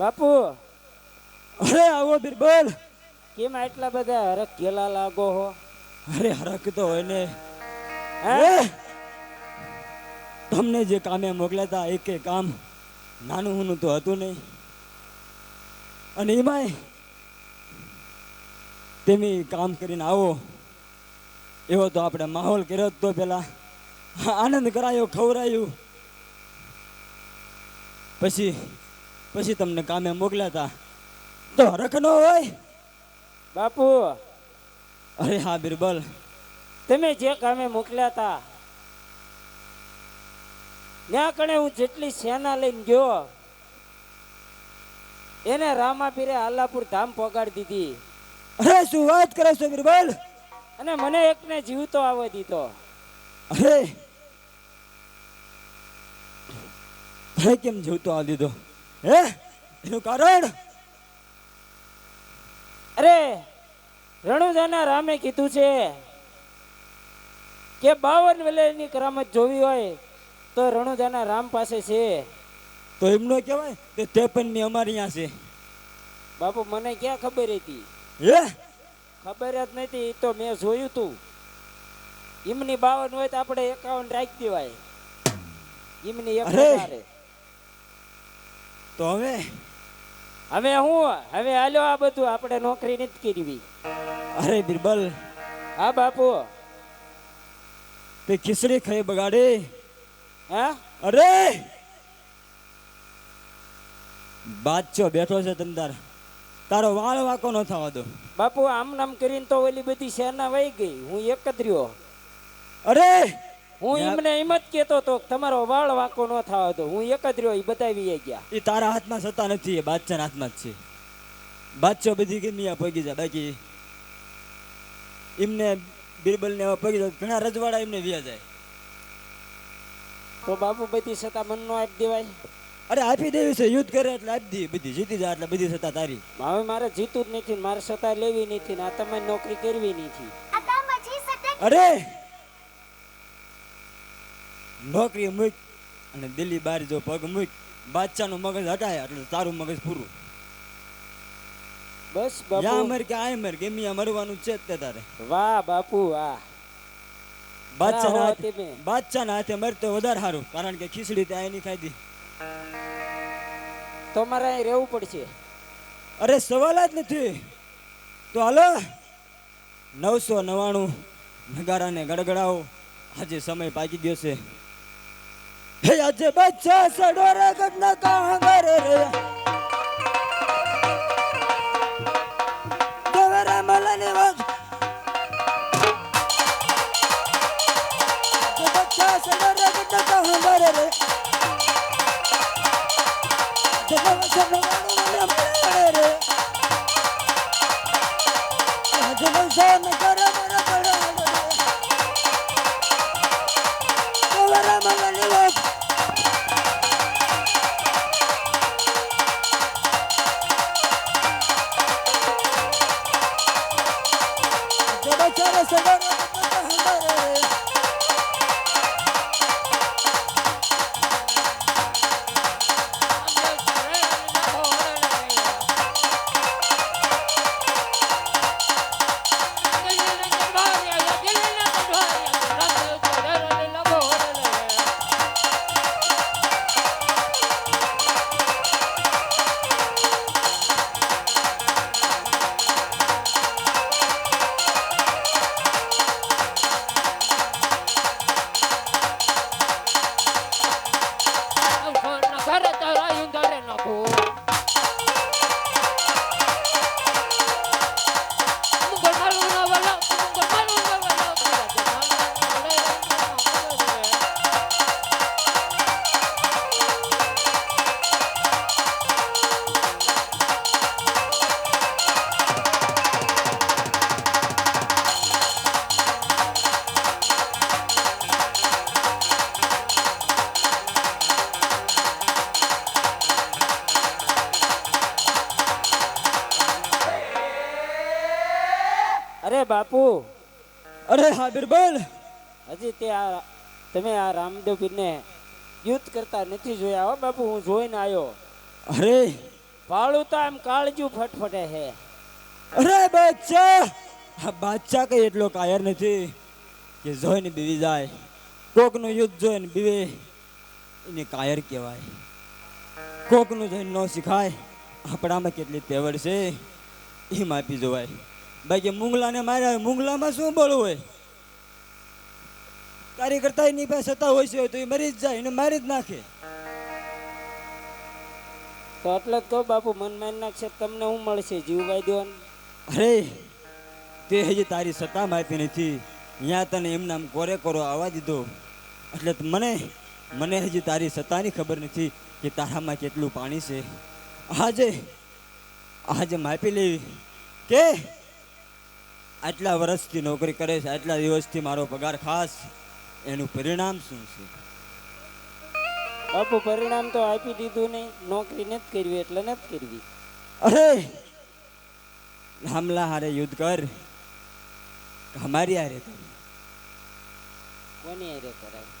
અરે આવો બિરબલ. કેમ આટલા બધા હરક કેલા લાગો હો? અરે હરક તો હોય ને! તમને જે કામે મોકલ્યા હતા એક કામ નાનું હુનું તો હતું નહીં. અને એમાંય તમે કામ કરીને આવો. એવો તો આપણે માહોલ કર્યો તો પેલા. આનંદ કરાયો ખવરાયું પછી પછી તમને કામે મોકલ્યા હતા તો હરખ ન હોય. બાપુ. અરે હા બિરબલ તમે જે કામે મોકલ્યા હતા ત્યાં કણે હું જેટલી સેના લઈને ગયો એને રામાપીરે આલાપુર ધામ પોગાડી દીધી. અરે શું વાત કરે છો બિરબલ અને મને એકને જીવતો આવવા દીધો. અરે. કેમ જીવતો આવી દીધો હે? એનું કારણ? અરે રણુજાના રામે કીધું છે કે બાવન વેલેની કરામત જોવી હોય તો રણુજાના રામ પાસે છે. તો એમનો કહેવાય કે ત્રેપનની અમારી અહીંયા છે. બાપુ મને ક્યાં ખબર હતી? હે? ખબર જ નથી તો મેં જોયું તું. એમની બાવન હોય તો આપણે એકાવન રાખી દેવાય. એમની એક. તો હવે? હવે હું? હવે હાલ્યો આ બધું આપણે નોકરી નથી કરવી. અરે બિરબલ. હા બાપુ. તે ખીચડી ખાઈ બગાડી. હા? અરે! બાચો બેઠો છે તમતાર તારો. વાળ વાકો ન થવા દો. બાપુ આમ નામ કરીને તો ઓલી બધી સેના વહી ગઈ. હું એક જ રહ્યો અરે! હું એમને એમ જ કેતો તો તમારો વાળ વાંકો ન થવા તો હું એક જ રહ્યો એ બતાવી ગયા. એ તારા હાથમાં સત્તા નથી એ બાદશાહના હાથમાં જ છે. બાદશાહ બધી ગમી પગી જાય. બાકી એમને બિરબલને એવા પગી જાય ઘણા રજવાડા એમને વ્યા જાય. તો બાપુ બધી સત્તા મનનો આપી દેવાય? અરે આપી દેવી છે યુદ્ધ કરે એટલે આપી દે. બધી જીતી જાય એટલે બધી સત્તા તારી. હવે મારે જીતું જ નથી મારે સત્તા લેવી નથી ને આ તમે નોકરી કરવી નથી. અરે! નોકરી મૂક અને દિલ્હી બહાર જો પગ મૂક. બાદશાહનું મગજ હટાય એટલે તારું મગજ પૂરું. બસ યા મર કે આય મર ગમે ત્યાં મરવાનું છે તે તારે. વાહ બાપુ વાહ. બાદશાહના હાથે. બાદશાહના હાથે મરતો વધારે સારું કારણ કે ખીચડી ત્યાં એની ખાઈ દી તો મારે અહીં રહેવું પડશે. અરે સવાલ જ નથી. તો હાલો. નવસો નવાણું નગારાને ગડગડાવો. આજે સમય પાકી ગયો છે. हे याचे बच्चा सडोर कडनं कांगर रे? देवरा मला निवास बच्चा सडोर कडनं कांगर रे? देवरा Let's go, let's go. અરે બાપુ. અરે હા બિરબલ હજી તે આ તમે આ રામદેવ પીરને યુદ્ધ કરતા નથી જોયા હો બાપુ હું જોઈને આવ્યો અરે. પાળું તો આમ કાળજું ફટફટે હે અરે બાદશાહ હા બાદશાહ કઈ એટલો કાયર નથી કે જોઈને બીવી જાય. કોકનું યુદ્ધ જોઈને બીવે એને કાયર કહેવાય. કોકનું જોઈને ન શીખાય. આપણામાં કેટલી તેવડ છે એ માપી જોવાય. બાકી મુંગલાને માર્યા મુંગલામાં શું બોલવું હોય? તારી કરતા એની પાસે સત્તા હોય છે તો એ મરી જ જાય એને મારી જ નાખે. તો એટલે જ કહું બાપુ મન મારી નાખશે તમને હું મળશે? જીવભાઈ દેવાનું અરે તે હજી તારી સત્તા માપી નથી. ત્યાં તને એમના આમ કોરે કોરો આવવા દીધો. એટલે મને મને હજી તારી સત્તાની ખબર નથી કે તારામાં કેટલું પાણી છે. આજે આજે માપી લેવી. કે? આટલા વર્ષથી નોકરી કરે છે આટલા દિવસથી મારો પગાર ખાસ એનું પરિણામ શું છે? બાપુ પરિણામ તો આપી દીધું નહીં. નોકરી નથી કરવી એટલે નથી કરવી. અરે! રામલા હારે યુદ્ધ કર. અમારી હારે કર. કોની હારે કરાય?